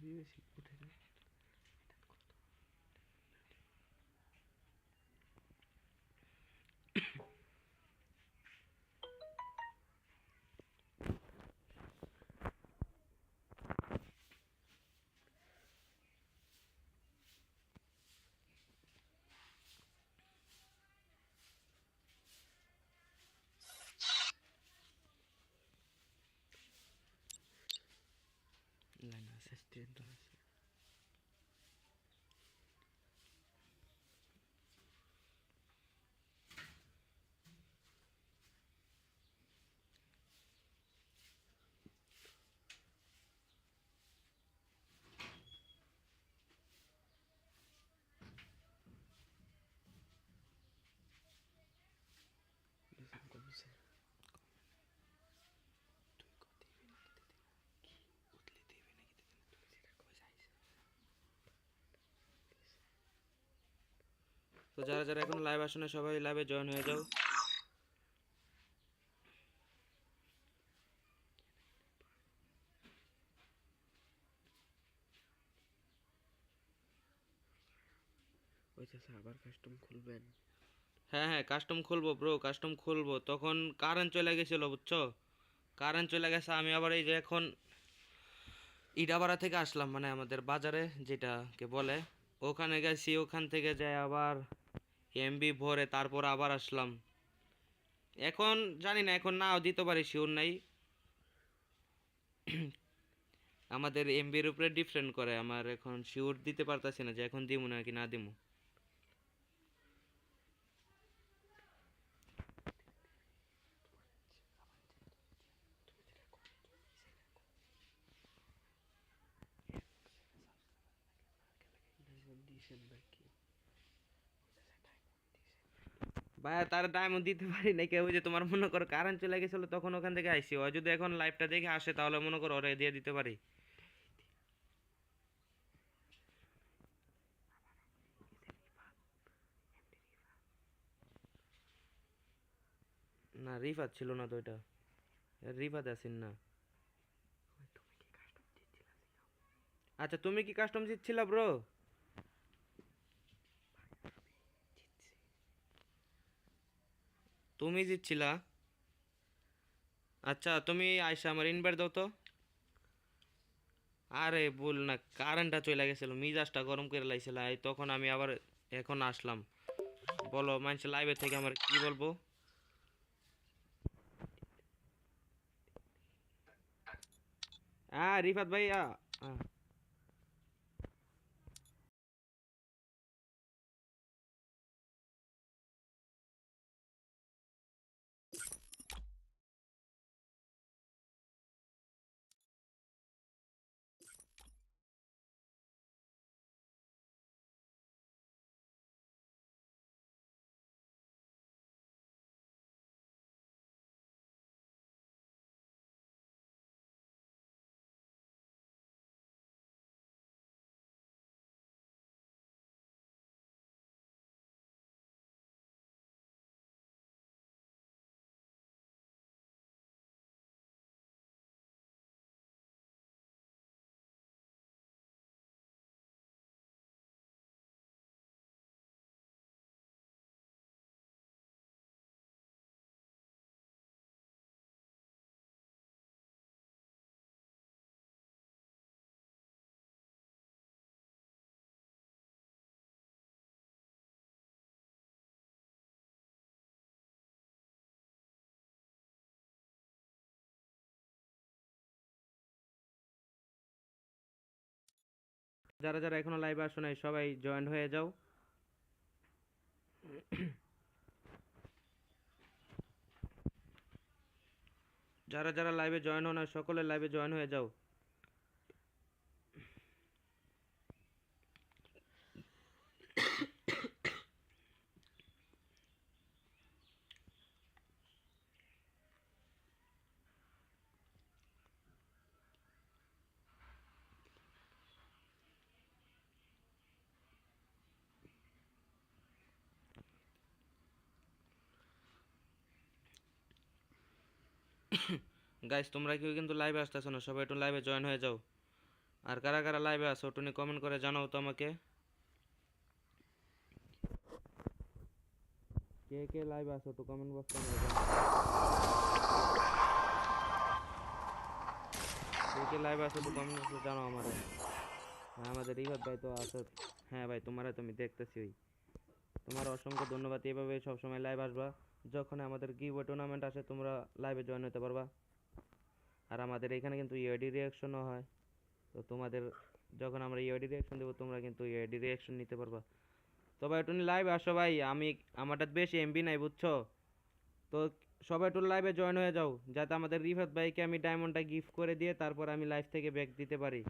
খুবই বেশি উঠে যায় লাইন আছে স্ট্রেট আছে Listen, কমছে তুই কত দিবি নাকি দিদি না কি উঠলে দিবি নাকি দিদি না তুই যেটা কই যাইছ তো যারা যারা এখন লাইভ আসে না সবাই লাইভে জয়েন হয়ে যাও। ওই চাষা আবার কাস্টম খুলবেন। হ্যাঁ হ্যাঁ কাস্টম খুলবো ব্রো কাস্টম খুলবো। তখন কারেন্ট চলে গেছিল বুঝছ? কারেন্ট চলে গেছে আমি আবার এই যে এখন ইটাপাড়া থেকে আসলাম মানে আমাদের বাজারে যেটাকে বলে। ওখানে গেছি ওখান থেকে যাই আবার এমবি ভরে তারপর আবার আসলাম। এখন জানি না, এখন নাও দিতে পারি শিওর নাই। আমাদের এমবির উপরে ডিফারেন্ট করে, আমার এখন শিওর দিতে পারতাছি না যে এখন দিমু নাকি না দিমু। ভাইয়া তার ডায়মন্ড দিতে পারি না কেউ যে তোমার মনে করো কারেন্ট চলে গেছিল তখন ওখান থেকে আইসি। ও যদি এখন লাইভটা দেখে আসে তাহলে মনে করো ওরে দিয়ে দিতে পারি। না রিফাত ছিল না তো এটা রিফাত আসেন না। আচ্ছা তুমি কি কাস্টম জিতছিলা ব্রো তুমি জিতছিলা আচ্ছা তুমি আইসা আমার ইনভাইট দাও তো। আরে বল না কারেন্টটা চলে গেছিল মিজাজটা গরম করে লাইছিল তখন আমি আবার এখন আসলাম। বলো মানুষ লাইভে থেকে আমার কি বলব? হ্যাঁ রিফাত ভাই আ, যারা যারা এখনও লাইভে আসো নাই, সবাই জয়েন হয়ে যাও। যারা যারা লাইভে জয়েন হো না সকলে লাইভে জয়েন হয়ে যাও। গাইস তোমরা কেউ কিন্তু লাইভে আসতেছো না, সবাই একটু লাইভে জয়েন হয়ে যাও। আর কারা কারা লাইভে আছো টুনি কমেন্ট করে জানাও তো আমাকে। কে কে লাইভে আছো তো কমেন্ট বক্সে কে কে লাইভে আছো তো কমেন্ট বক্সে জানাও আমারে। হ্যাঁ আমাদের রিভাত ভাই তো আছে। হ্যাঁ ভাই, তোমারে তো আমি দেখতেছি। ওই তোমার অসংখ্য ধন্যবাদ এভাবে সবসময় লাইভ আসবা। যখন আমাদের গিভওয়ে টুর্নামেন্ট আসে, তোমরা লাইভে জয়েন হতে পারবা। আর আমাদের এখানে কিন্তু ইউআইডি রিয়াকশনও হয়। তো তোমাদের, যখন আমরা ইউআইডি রিয়াকশন দেবো, তোমরা কিন্তু ইউআইডি রিয়াকশন নিতে পারবা। তো ভাই একটু লাইভ আসো ভাই। আমি, আমারটা বেশি এমবি নাই, বুঝছ? তো সবাই একটু লাইভে জয়েন হয়ে যাও, যাতে আমাদের রিফাত ভাইকে আমি ডায়মন্ডটা গিফট করে দিয়ে তারপর আমি লাইভ থেকে ব্যাক দিতে পারি।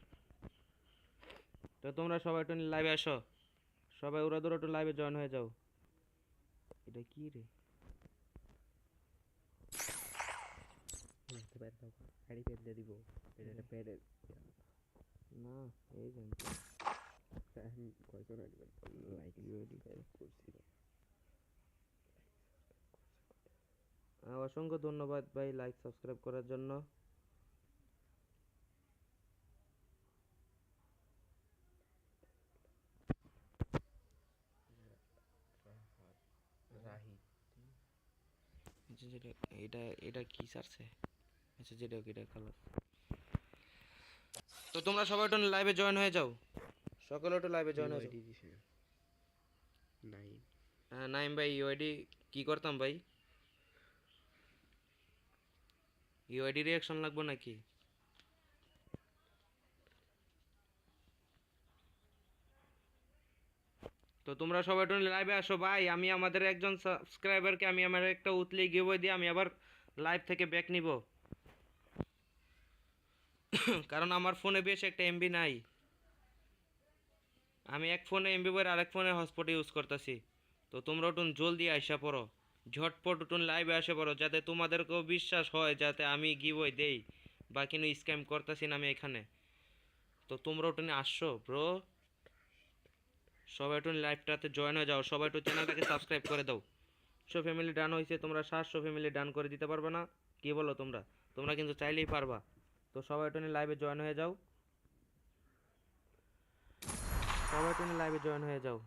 তো তোমরা সবাই একটু লাইভে আসো। সবাই ওরা দূর একটু লাইভে জয়েন হয়ে যাও। এটা কি রে? দিব এটা না এই যে আমি কয়জন হাড়ি পেলে লাইক করছিল অসংখ্য ধন্যবাদ ভাই লাইক সাবস্ক্রাইব করার জন্য। এটা এটা কি সারছে? আচ্ছা যেটা এটা কালার তো তোমরা সবাই একটু লাইভে জয়েন হয়ে যাও? সকলে একটু লাইভে জয়েন হয়ে যাও। নাই হ্যাঁ নাইম ভাই ইউআইডি কি করতাম ভাই? ইউআইডি রিয়াকশন লাগবে নাকি? তো তোমরা সবাই একটু লাইভে আসো ভাই। আমি আমাদের একজন সাবস্ক্রাইবারকে আমি আমার একটা উতলি গিভওয়ে দিয়ে আমি আবার লাইভ থেকে ব্যাক নিব। কারণ আমার ফোনে বেশ একটা এমবি নাই। আমি এক ফোনে এমবি বই আরেক ফোনে হটস্পট ইউজ করতেছি। তো তোমরা উঠুন, জলদি আইসা পড়ো। ঝটপট উঠুন লাইভে আসে পড়ো, যাতে তোমাদেরকেও বিশ্বাস হয়, যাতে আমি গিভওয়ে দেই বা কোনো স্ক্যাম করতেছি না আমি এখানে। তো তোমরা উঠুন, আসছো ব্রো সবাই একটু লাইভটাতে জয়েন হয়ে যাও। সবাই একটু চ্যানেলটাকে সাবস্ক্রাইব করে দাও। শো ফ্যামিলি ডান হয়েছে, তোমরা সাতশো ফ্যামিলি ডান করে দিতে পারবে না। কি বলো তোমরা? তোমরা কিন্তু চাইলেই পারবা। তো সবাই একটু লাইভে জয়েন হয়ে যাও। সবাই একটু লাইভে জয়েন হয়ে যাও।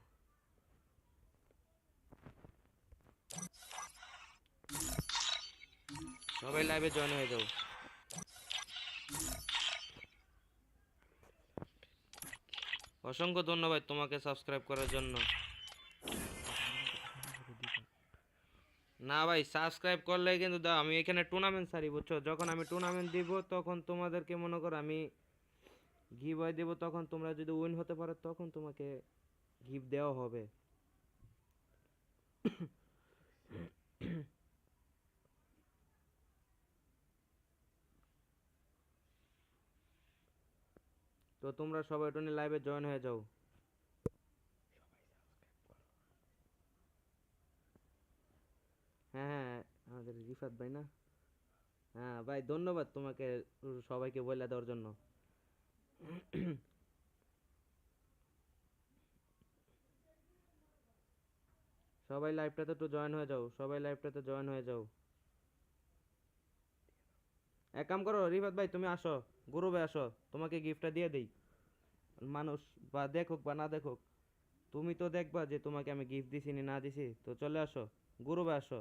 সবাই লাইভে জয়েন হয়ে যাও। অসংখ্য ধন্যবাদ তোমাকে সাবস্ক্রাইব করার জন্য। না ভাই সাবস্ক্রাইব করলে কিন্তু দাও। আমি এখানে টুর্নামেন্ট সারি বুঝছ? যখন আমি টুর্নামেন্ট দিব, তখন তোমাদেরকে মনে করো আমি গিভ দেব, তখন তোমরা যদি উইন হতে পারো, তখন তোমাকে গিফট দেওয়া হবে। তো তোমরা সবাই একটু লাইভে জয়েন হয়ে যাও। হ্যাঁ হ্যাঁ আমাদের রিফাত ভাই না? হ্যাঁ ভাই, ধন্যবাদ তোমাকে সবাইকে বলে দেওয়ার জন্য। সবাই লাইভটাতে একটু জয়েন হয়ে যাও, সবাই লাইভটাতে জয়েন হয়ে যাও। এক কাম করো, রিফাত ভাই, তুমি আসো গ্রুপে আসো, তোমাকে গিফটটা দিয়ে দেই। মানুষ, বা দেখুক বা না দেখুক, তুমি তো দেখবা যে তোমাকে আমি গিফট দিছি না দিছি, তো চলে আসো। গ্রুপে আসো।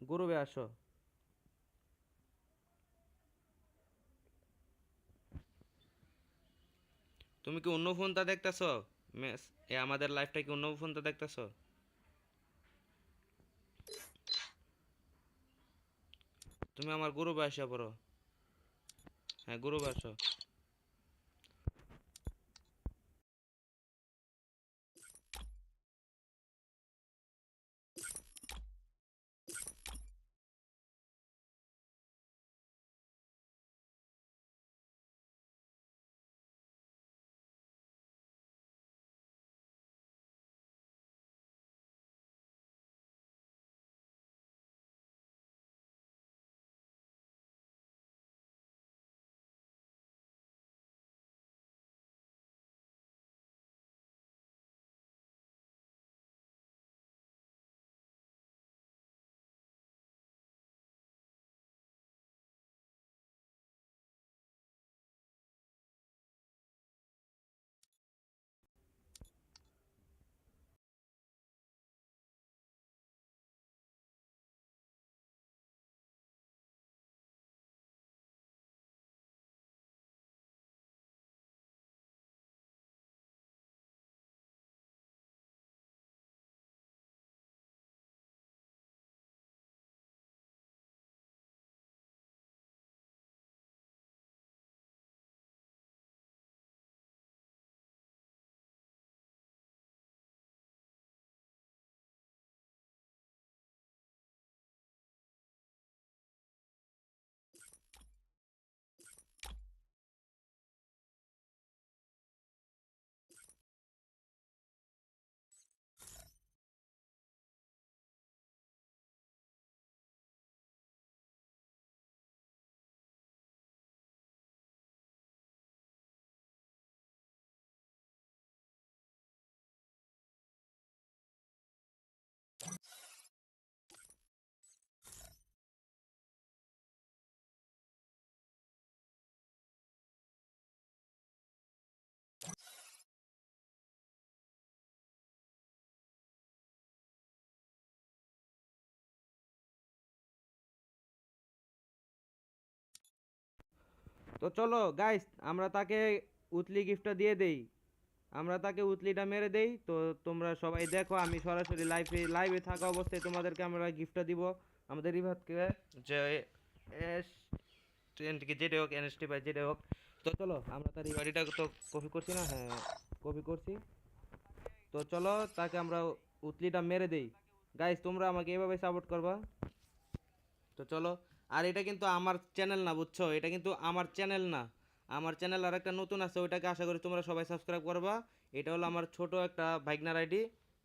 গ্রুপে আসো। তুমি কি অন্য ফোনটা দেখতেছো? মেস, এ আমাদের লাইফটা কি অন্য ফোনটা দেখতেছো? তুমি আমার গ্রুপে আসা পড়ো। হ্যাঁ গ্রুপে আসো। তো চলো গাইস আমরা তাকে উতলি গিফটটা দিয়ে দেই। আমরা তাকে উতলিটা মেরে দেই। তো তোমরা সবাই দেখো, আমি সরাসরি লাইভে লাইভে থাকা অবস্থায় তোমাদেরকে আমরা গিফটটা দিব। আমাদের রিভাতকে। যে এস কি যেটা হোক, এনএসটি বা যেটা হোক। তো চলো, আমরা তার রিভারিটা তো কপি করছি না? হ্যাঁ কপি করছি। তো চলো, তাকে আমরা উতলিটা মেরে দেই। গাইস তোমরা আমাকে এভাবে সাপোর্ট করবা। তো চলো আর এটা কিন্তু আমার চ্যানেল না বুঝছ? এটা কিন্তু আমার চ্যানেল না। আমার চ্যানেল আর একটা নতুন আছে ওইটাকে আশা করি তোমরা সবাই সাবস্ক্রাইব করবা। এটা হলো আমার ছোট একটা ভাইগনার আইডি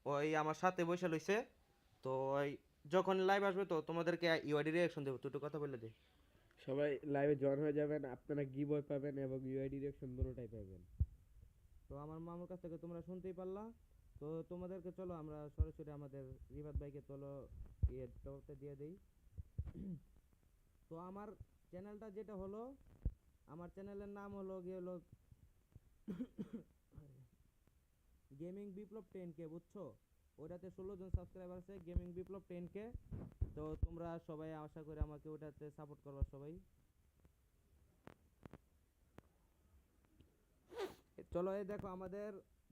ওই আমার সাথে বসে লইছে তো ওই যখন লাইভ আসবে তো তোমাদেরকে ইউআইডি রিয়াকশন দেবো। তুই একটু কথা বলে দে। সবাই লাইভে জয়েন হয়ে যাবেন আপনারা গিভ পাবেন এবং ইউআইডি ডিরেকশন দুটোটাই পাবেন। তো আমার মামুর কাছ থেকে তোমরা শুনতেই পারলা। তো তোমাদেরকে চলো আমরা সরাসরি আমাদের রিভাত ভাইকে চলো ইয়েতে দিয়ে দেই। তো আমার চ্যানেলটা যেটা হলো, আমার চ্যানেলের নাম হলো গিয়ে হলো গেমিং বিপ্লব টেন কে বুঝছ? ওটাতে ষোলো জন সাবস্ক্রাইবার আছে গেমিং বিপ্লব টেন কে তো তোমরা সবাই আশা করি আমাকে ওটাতে সাপোর্ট করবা সবাই। চলো, এই দেখো আমাদের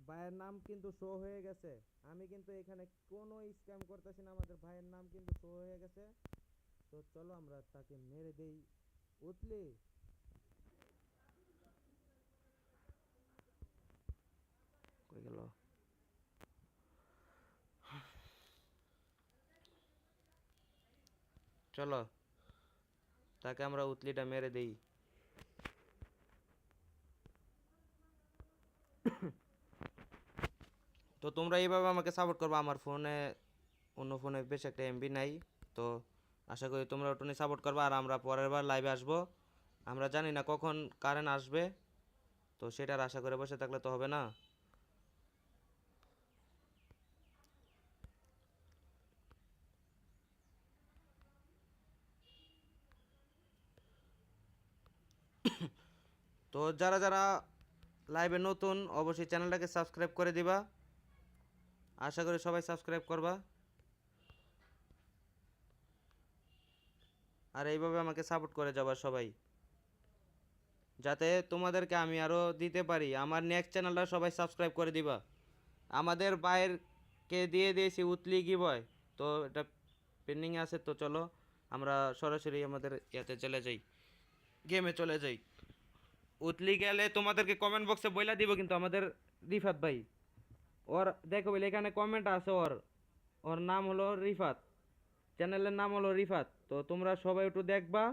ভাইয়ের নাম কিন্তু শো হয়ে গেছে। আমি কিন্তু এখানে কোনো স্ক্যাম করতেছি না, আমাদের ভাইয়ের নাম কিন্তু শো হয়ে গেছে। তো চলো আমরা তাকে মেরে দেই উতলি কই গেল চলো তাকে আমরা উতলিটা মেরে দেই তো তোমরা এইভাবে আমাকে সাপোর্ট করবে আমার ফোনে অন্য ফোনে বেশ একটা এমবি নাই তো আশা করি তোমরা ওটুনি সাপোর্ট করবে আর আমরা পরের বার লাইভে আসব। আমরা জানি না কখন কারেন্ট আসবে, তো সেটার আশা করে বসে থাকলে তো হবে না। তো যারা যারা লাইভে নতুন, অবশ্যই চ্যানেলটাকে সাবস্ক্রাইব করে দিবা। আশা করি সবাই সাবস্ক্রাইব করবা। আর এইভাবে আমাকে সাপোর্ট করে যাবা সবাই। যাতে তোমাদেরকে আমি আরও দিতে পারি। আমার নেক্সট চ্যানেলটা সবাই সাবস্ক্রাইব করে দিবা। আমাদের বাইরকে দিয়ে দিয়েছি উতলি কি বয় তো এটা পেন্ডিং আছে, তো চলো আমরা সরাসরি আমাদের ইয়াতে চলে যাই। গেমে চলে যাই। উতলি গেলে তোমাদেরকে কমেন্ট বক্সে বইলা দিব, কিন্তু আমাদের রিফাত ভাই। ওর, দেখো এখানে কমেন্ট আছে ওর। ওর নাম হলো রিফাত। চ্যানেলের নাম হলো রিফাত, তো তোমরা সবাই একটু দেখবা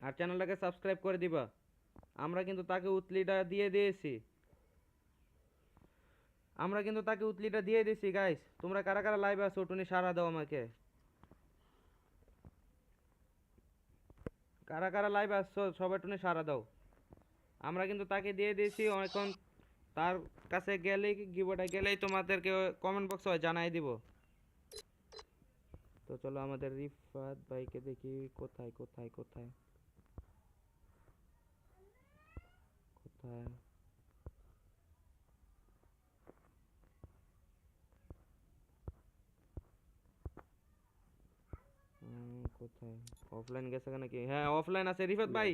আর চ্যানেলটাকে সাবস্ক্রাইব করে দিবা। আমরা কিন্তু তাকে উতলিটা দিয়ে দিয়েছি। আমরা কিন্তু তাকে উতলিটা দিয়ে দিয়েছি গাইস তোমরা কারা কারা লাইভ আছো ওটুনি সারা দাও আমাকে। কারা কারা লাইভ আসছো সবাই টুনি সারা দাও। আমরা কিন্তু তাকে দিয়ে দিয়েছি, এখন তার কাছে গেলেই গিবোটা গেলেই তোমাদেরকে কমেন্ট বক্সে জানাই দিব। তো চলো আমাদের রিফাত ভাইকে দেখি কোথায় কোথায় কোথায়? কোথায়? উম, কোথায়? অফলাইন গেছে নাকি হ্যাঁ অফলাইন আছে। রিফাত ভাই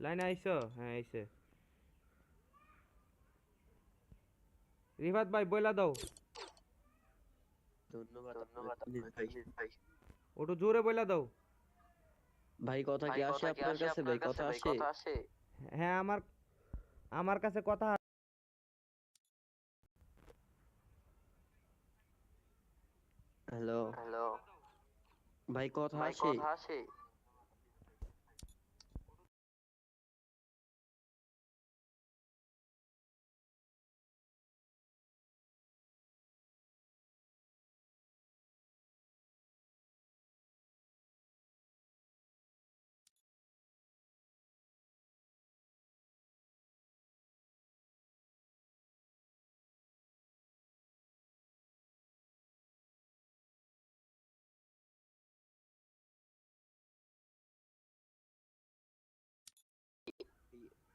লাইনে আইছো হ্যাঁ আইছে রিফাত ভাই বইলা দাও। ধন্যবাদ ধন্যবাদ ভাই ওটু জোরে বইলা দাও। ভাই কথা কি আসে আপনার কাছে? ভাই কথা আসে? হ্যাঁ আমার আমার কাছে কথা হ্যালো? হ্যালো? ভাই কথা আসে?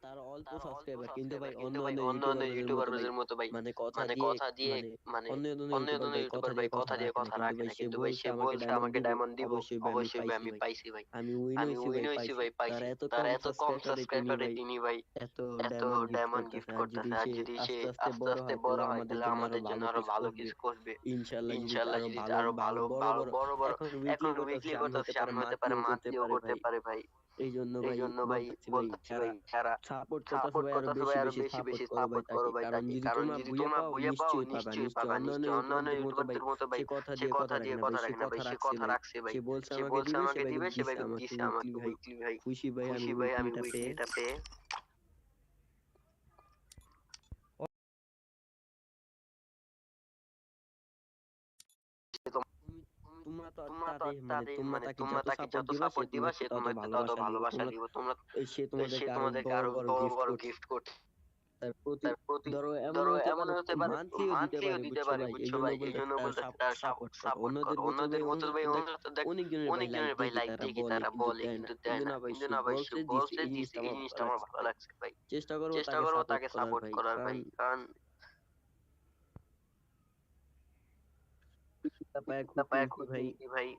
তার অল্প সাবস্ক্রাইবার কিন্তু ভাই অন্য অন্য ইউটিউবারদের মতো ভাই ভাই মানে কথা মানে দিয়ে কথা দিয়ে মানে মানে অন্য অন্য ইউটিউবার ভাই কথা দিয়ে কথা রাখে না কিন্তু ভাই সে বলছে আমাকে ডায়মন্ড দিব অবশ্যই ভাই আমি পাইছি ভাই। আমি উইন হইছি ভাই পাইছি। তার এত কম সাবস্ক্রাইবারে তিনি ভাই এত এত ডায়মন্ড গিফট করতেছে। আর যদি সে আস্তে আস্তে বড় হয় তাহলে আমাদের জন্য আরও ভালো কিছু করবে। ইনশাআল্লাহ ইনশাআল্লাহ যদি আরও ভালো বড় বড় এখন উইকলি করতেছে হতে পারে মান্থলিও করতে পারে ভাই এই জন্য এই ভাই জন্য ভাই বলতেছি ভাই যারা সাপোর্ট করতেছে ভাই আরও বেশি বেশি বেশি সাপোর্ট করো ভাই সাপোর্ট করো তাকে ভাই কারণ যদি তোমরা যদি বুইয়া তোমরা পাও বুঝে পাও নিশ্চয়ই পাবা নিশ্চয়ই নিশ্চয়ই অন্যান্য ইউটিউবারদের মতো ভাই ইউটিউবারদের মতো ভাই সে কথা দিয়ে কথা রাখে না ভাই সে কথা রাখছে ভাই সে বলছে সে আমাকে দিবে সে ভাই দিছে ভাই আমাকে খুশি ভাই আমি পেয়ে উইকলিটা পেয়ে তোমরা তো তোমরা তো তারে তাদের মানে তোমরা তাকে যত সাপোর্ট দিবা সে তোমাকে তত ভালোবাসা দিব তোমরা দিব তোমরা এই সে সে তোমাদেরকে আরও বড় বড় বড় গিফট বড় করছে। গিফট করছে। তার প্রতি তার প্রতি ধরো এমন হতে পারে মান্থলিও দিতে পারে বুঝছ ভাই? এই জন্য বলতে তার সাপোর্ট তার সাপোর্ট সাপোর্ট করো। অন্যদের মতো ভাই দেখ অন্যদের তো দেখ অনেকজনের ভাই লাইক দেখি তারা বলে কিন্তু দেয় না। কিন্তু না। না ভাই কিন্তু সে না ভাই বলছে সে দিছে বলছে এই জিনিসটা আমার ভালো লাগছে ভাই। চেষ্টা করব চেষ্টা তাকে করব সাপোর্ট তাকে সাপোর্ট করার ভাই কারণ পায়ে ভাই খুশি ভাই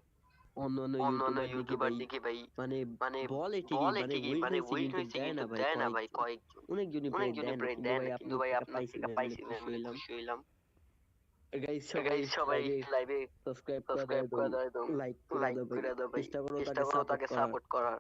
অন্য অন্য অন্য অন্য ইউটিউবার দেখি ভাই মানে মানে বলে ঠিকই মানে ঠিকই মানে হয়েছে কিন্তু দেয় না ভাই কয়েকজন অনেকজনই দেয় কিন্তু ভাই আপনার থেকে পাইছি গাইস সবাই লাইভে সাবস্ক্রাইব করে দাও লাইক করে দাও চেষ্টা করো তাকে সাপোর্ট করার।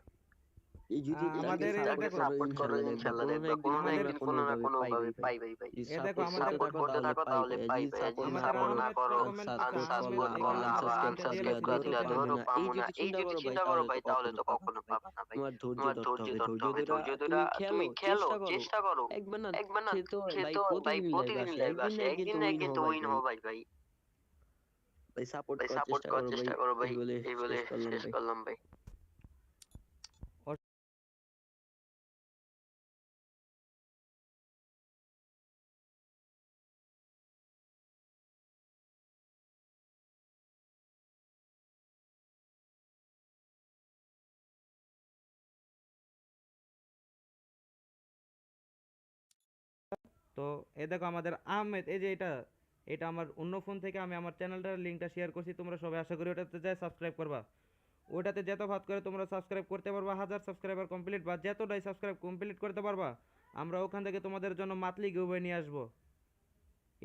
এই যদি আমাদের এই সাপোর্ট করো ইনশাআল্লাহ কোনো না একদিন কোনো না কোনো পাই ভাই যদি দেখো সাপোর্ট আমাদের সাপোর্ট করতে থাকো তাহলে পাইবে যদি সাপোর্ট না করো সাপোর্ট করো আনসাপোর্ট কমেন্ট আনসাপোর্ট করলে করলে আবার আবার আনসাবস্ক্রাইব দিলে দিলে ধরো ধরো পাবো পাবো না। না এই যদি চিন্তা করো ভাই তাহলে তো কখনো পাবে না ভাই। ভাই তোমার ধৈর্য ধরতে হবে ধৈর্য হবে তুমি খেলো চেষ্টা খেলো করো। একবার না একবার না সে ভাই প্রতিদিন লাইভ আসে একদিন আসে না একদিন একদিন তো উইন একদিন তো হবাই উইন ভাই। ভাই ভাই সাপোর্ট করার চেষ্টা করো ভাই। এই বলে শেষ করলাম ভাই তো এ দেখো আমাদের আহমেদ, এই যে এটা এটা আমার অন্য ফোন থেকে আমি আমার চ্যানেলটার লিঙ্কটা শেয়ার করছি, তোমরা সবাই আশা করি ওটাতে যাই সাবস্ক্রাইব করবা। ওটাতে যত ভাত করে তোমরা সাবস্ক্রাইব করতে পারবা, হাজার সাবস্ক্রাইবার কমপ্লিট বা যতটাই সাবস্ক্রাইব কমপ্লিট করতে পারবা, আমরা ওখান থেকে তোমাদের জন্য মাতলি গিউবে নিয়ে আসব।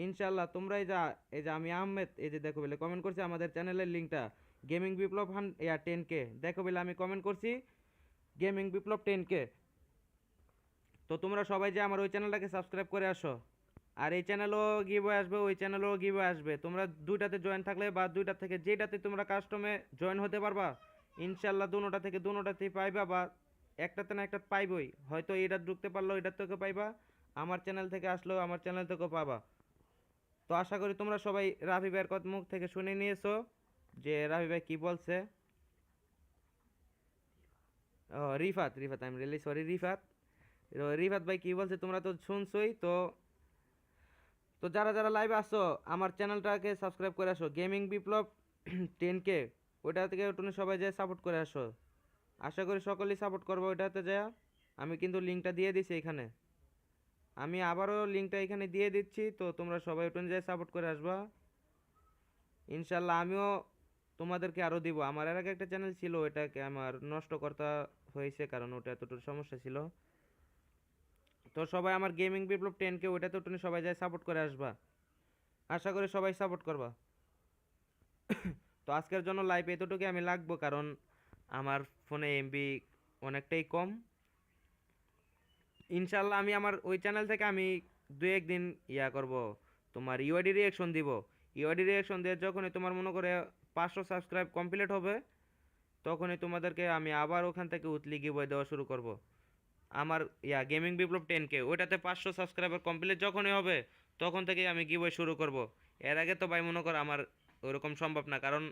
ইনশাল্লাহ তোমরা এই যা, এই যে আমি আহমেদ, এই যে দেখো বলে কমেন্ট করছি আমাদের চ্যানেলের লিঙ্কটা গেমিং বিপ্লব হান, ইয়া টেন কে দেখো বলে আমি কমেন্ট করছি গেমিং বিপ্লব টেন কে তো তোমরা সবাই যে আমার ওই চ্যানেলটাকে সাবস্ক্রাইব করে আসো। আর এই চ্যানেলও গিভ আসবে, ওই চ্যানেলও গিভ আসবে। তোমরা দুইটাতে জয়েন থাকলে বা দুইটা থেকে যেটাতে তোমরা কাস্টমে জয়েন হতে পারবা ইনশাল্লাহ দুনোটা থেকে দুনোটাতেই পাইবা বা একটাতে না একটা পাইবই। হয়তো এটা ঢুকতে পারল এটার থেকে পাইবা, আমার চ্যানেল থেকে আসলেও আমার চ্যানেল থেকেও পাবা। তো আশা করি তোমরা সবাই রাফি ভাইয়ের কথা মুখ থেকে শুনে নিয়েছো যে রাফি ভাই কি বলছে। ও, Rifat Rifat I am really sorry Rifat. Rifat ভাই কি বলছে, তোমরা তো শুনছোই, তো তো যারা যারা লাইভে আসো আমার চ্যানেলটাকে সাবস্ক্রাইব করে আসো। গেমিং বিপ্লব টেন কে ওইটা থেকে একটু সবাই যায় সাপোর্ট করে আসো। আশা করি সকলেই সাপোর্ট করব ওইটাতে যায়। আমি কিন্তু লিঙ্কটা দিয়ে দিছি এখানে। আমি আবারও লিঙ্কটা এখানে দিয়ে দিচ্ছি, তো তোমরা সবাই ওটুন যায় সাপোর্ট করে আসবা। ইনশাল্লাহ আমিও তোমাদেরকে আরও দিব। আমার এর আগে একটা চ্যানেল ছিল, ওইটাকে আমার নষ্ট করতে হয়েছে কারণ ওটা এতটুকু সমস্যা ছিল। তো সবাই আমার গেমিং বিপ্লব টেনকে ওইটাতে তুমি সবাই যায় সাপোর্ট করে আসবা। আশা করি সবাই সাপোর্ট করবা। তো আজকের জন্য লাইভ এতটুকু আমি লাগবো, কারণ আমার ফোনে এমবি অনেকটাই কম। ইনশাল্লাহ আমি আমার ওই চ্যানেল থেকে আমি দু একদিন ইয়া করব, তোমার ইউআইডি রিয়াকশন দিব। ইউআইডি রিয়াকশন দিয়ে যখনই তোমার মনে করে পাঁচশো সাবস্ক্রাইব কমপ্লিট হবে, তখনই তোমাদেরকে আমি আবার ওখান থেকে উতলি গিয়ে দেওয়া শুরু করব। আমার, ইয়া গেমিং বিপ্লব টেন কে ওইটাতে পাঁচশো সাবস্ক্রাইবার কমপ্লিট যখনই হবে, তখন থেকেই আমি গিবই শুরু করব। এর আগে তো ভাই মনে করো আমার ওরকম সম্ভব না, কারণ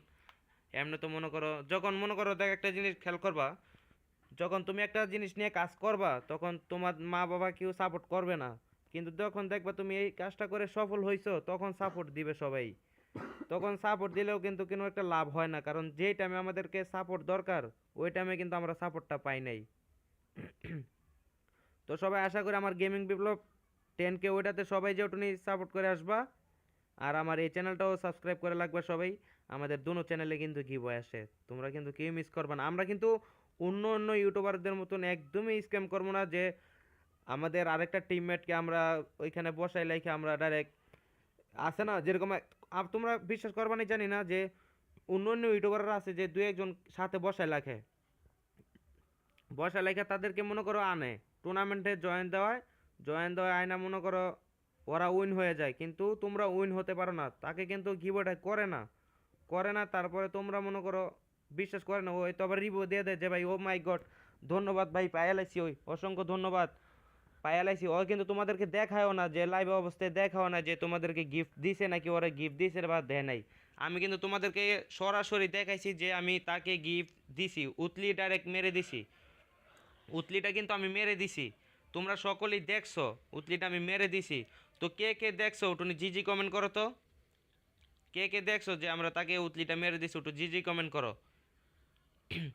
এমনি তো মনে করো, যখন মনে করো দেখ একটা জিনিস খেয়াল করবা, যখন তুমি একটা জিনিস নিয়ে কাজ করবা, তখন তোমার মা বাবা কেউ সাপোর্ট করবে না। কিন্তু যখন দেখবা তুমি এই কাজটা করে সফল হয়েছো তখন সাপোর্ট দিবে সবাই। তখন সাপোর্ট দিলেও কিন্তু কোনো একটা লাভ হয় না, কারণ যেই টাইমে আমাদেরকে সাপোর্ট দরকার, ওই টাইমে কিন্তু আমরা সাপোর্টটা পাই নাই। তো সবাই আশা করি আমার গেমিং বিপ্লব টেন কে ওইটাতে সবাই যে ওটুনি সাপোর্ট করে আসবা। আর আমার এই চ্যানেলটাও সাবস্ক্রাইব করে লাগবে সবাই। আমাদের দুনো চ্যানেলে কিন্তু গিভ আসে। তোমরা কিন্তু কেউ মিস করবে না। আমরা কিন্তু অন্য অন্য ইউটিউবারদের মতন একদমই স্ক্যাম করব না যে আমাদের আরেকটা টিমমেটকে আমরা ওইখানে বসাই লাইকে আমরা ডাইরেক্ট আসে না? যেরকম তোমরা বিশ্বাস করবা না, জানি না যে অন্য অন্য ইউটিউবাররা আছে যে দু একজন সাথে বসায় লাখে বসায় লেখা তাদেরকে মনে করো আনে। টুর্নামেন্টে জয়েন দেওয়ায় জয়েন দেওয়ায় আয়না মনে করো ওরা উইন হয়ে যায়, কিন্তু তোমরা উইন হতে পারো না, তাকে কিন্তু গিবোটা করে না। করে না, তারপরে তোমরা মনে করো বিশ্বাস করে না ওই তো আবার রিভিউ দিয়ে দেয় যে, ভাই ও মাই গড ধন্যবাদ ভাই পায়ালাইছি ওই, অসংখ্য ধন্যবাদ পায়ালাইছি ও কিন্তু তোমাদেরকে দেখায়ও না, যে লাইভ অবস্থায় দেখাও না যে তোমাদেরকে গিফট দিছে নাকি ওরা গিফট দিছে বা দেয় নাই। আমি কিন্তু তোমাদেরকে সরাসরি দেখাইছি যে আমি তাকে গিফট দিছি, উতলি ডাইরেক্ট মেরে দিছি। উতলিটা কিন্তু আমি মেরে দিছি। তোমরা সকলেই দেখছ, উতলিটা আমি মেরে দিছি। তো কে কে দেখছ ওটু জিজি কমেন্ট করো তো। কে কে দেখছ যে আমরা তাকে উতলিটা মেরে দিছি ওটু জিজি কমেন্ট করো।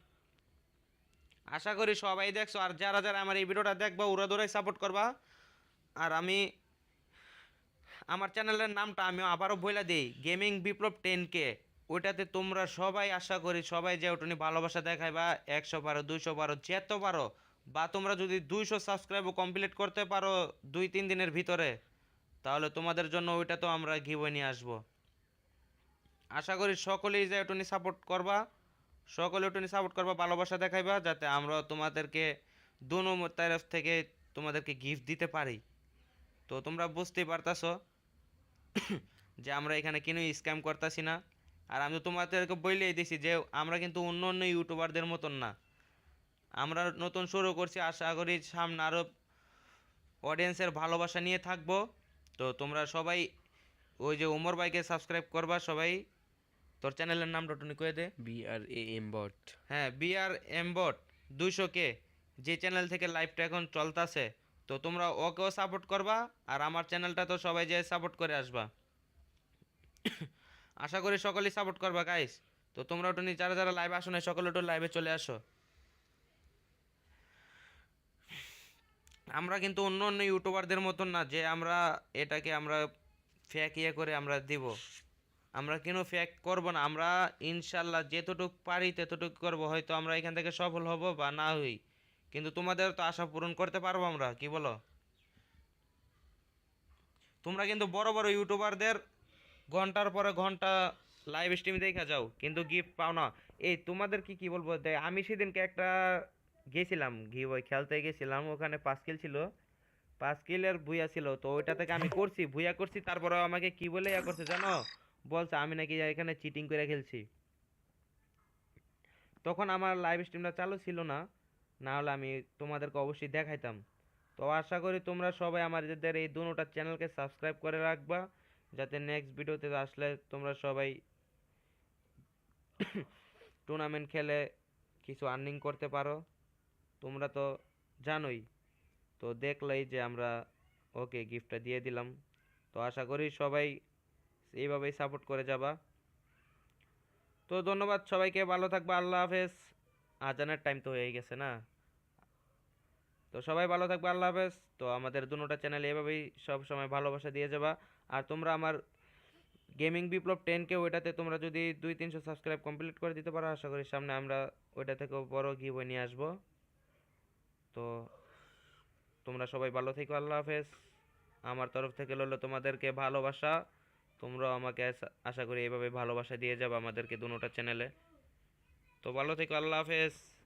আশা করি সবাই দেখছ, আর যারা যারা আমার এই ভিডিওটা দেখবা, ওরা দৌড়াই সাপোর্ট করবা। আর আমি, আমার চ্যানেলের নামটা আমি আবারও বলে দিই গেমিং বিপ্লব টেন কে ওইটাতে তোমরা সবাই আশা করি সবাই যে ওটুনি ভালোবাসা দেখায় বা একশো পারো দুইশো পারো যেত পারো বা তোমরা যদি দুইশো সাবস্ক্রাইবও কমপ্লিট করতে পারো দুই, তিন দিনের ভিতরে, তাহলে তোমাদের জন্য ওইটা তো আমরা গিবই নিয়ে আসব। আশা করি সকলেই যে ওটুনি সাপোর্ট করবা, সকলে ওটুনি সাপোর্ট করবা, ভালোবাসা দেখাইবা, যাতে আমরা তোমাদেরকে দুনো তরফ থেকে তোমাদেরকে গিফট দিতে পারি। তো তোমরা বুঝতেই পারতাছো যে আমরা এখানে কোনো স্ক্যাম করতেছি না। আর আমি তো তোমাদেরকে বলেই দিছি যে আমরা কিন্তু অন্য অন্য ইউটিউবারদের মতন না। আমরা নতুন শুরু করছি আশা করি সামনে আরও অডিয়েন্সের ভালোবাসা নিয়ে থাকব। তো তোমরা সবাই ওই যে উমর ভাইকে সাবস্ক্রাইব করবা সবাই। তোর চ্যানেলের নাম টুনি কয়ে দে। বি আর এ এম বট হ্যাঁ বিআর এমবট দুইশো কে যে চ্যানেল থেকে লাইভটা এখন চলতেছে তো তোমরা ওকেও সাপোর্ট করবা আর আমার চ্যানেলটা তো সবাই যে সাপোর্ট করে আসবা। আশা করি সকলেই সাপোর্ট করবা গাইস তো তোমরা ওটা নিয়ে যারা যারা লাইভে আসো না সকলে একটু লাইভে চলে আসো। আমরা কিন্তু অন্য অন্য ইউটিউবারদের মতন না, যে আমরা এটাকে আমরা ফ্যাক ইয়ে করে আমরা দিব। আমরা কেন ফ্যাক করব না, আমরা ইনশাল্লাহ যেতটুক পারি ততটুক করব, হয়তো আমরা এখান থেকে সফল হব বা না হই। কিন্তু তোমাদের তো আশা পূরণ করতে পারব আমরা, কি বলো? তোমরা কিন্তু বড় বড় ইউটিউবারদের ঘণ্টার পরে ঘণ্টা লাইভ স্ট্রিম দেখা যাও, কিন্তু গিফট পাও না। এই তোমাদের কি কি বলব? দে- আমি সেদিনকে একটা গেছিলাম ঘি ওই খেলতে গেছিলাম, ওখানে পাঁচ কিল ছিল। পাঁচ কিলের ভুইয়া ছিল, তো ওইটা থেকে আমি করছি ভুইয়া করছি তারপরে আমাকে কি বলে ইয়া করছে জানো? বলছে, আমি নাকি এখানে চিটিং করে খেলছি। তখন আমার লাইভ স্ট্রিমটা চালু ছিল না না হলে আমি তোমাদেরকে অবশ্যই দেখাইতাম। তো আশা করি তোমরা সবাই আমাদের এই দুটা চ্যানেলকে সাবস্ক্রাইব করে রাখবা। যাতে নেক্সট ভিডিওতে আসলে তোমরা সবাই টুর্নামেন্ট খেলে কিছু আর্নিং করতে পারো। তোমরা তো জানোই। তো দেখলেই যে আমরা ওকে গিফটটা দিয়ে দিলাম। তো আশা করি সবাই এইভাবেই সাপোর্ট করে যাবা। তো ধন্যবাদ সবাইকে, ভালো থাকবা, আল্লাহ হাফেজ। আজানের টাইম তো হয়ে গেছে না? তো সবাই ভালো থাকবে, আল্লাহ হাফেজ। তো আমাদের দুটোটা চ্যানেল এভাবেই সব সময় ভালোবাসা দিয়ে যাবা। আর তোমরা আমার গেমিং বিপ্লব টেন টেনকে ওইটাতে তোমরা যদি দুই তিনশো সাবস্ক্রাইব কমপ্লিট করে দিতে পারো, আশা করি সামনে আমরা ওইটা থেকেও বড় গিয়ে নিয়ে আসব। তো তোমরা সবাই ভালো থেকো, আল্লাহ হাফেজ। আমার তরফ থেকে হলো তোমাদেরকে ভালোবাসা। তোমরাও আমাকে আশা- করি এভাবে ভালোবাসা দিয়ে যাবে আমাদেরকে দুটোটা চ্যানেলে। তো ভালো থেকো, আল্লাহ হাফেজ।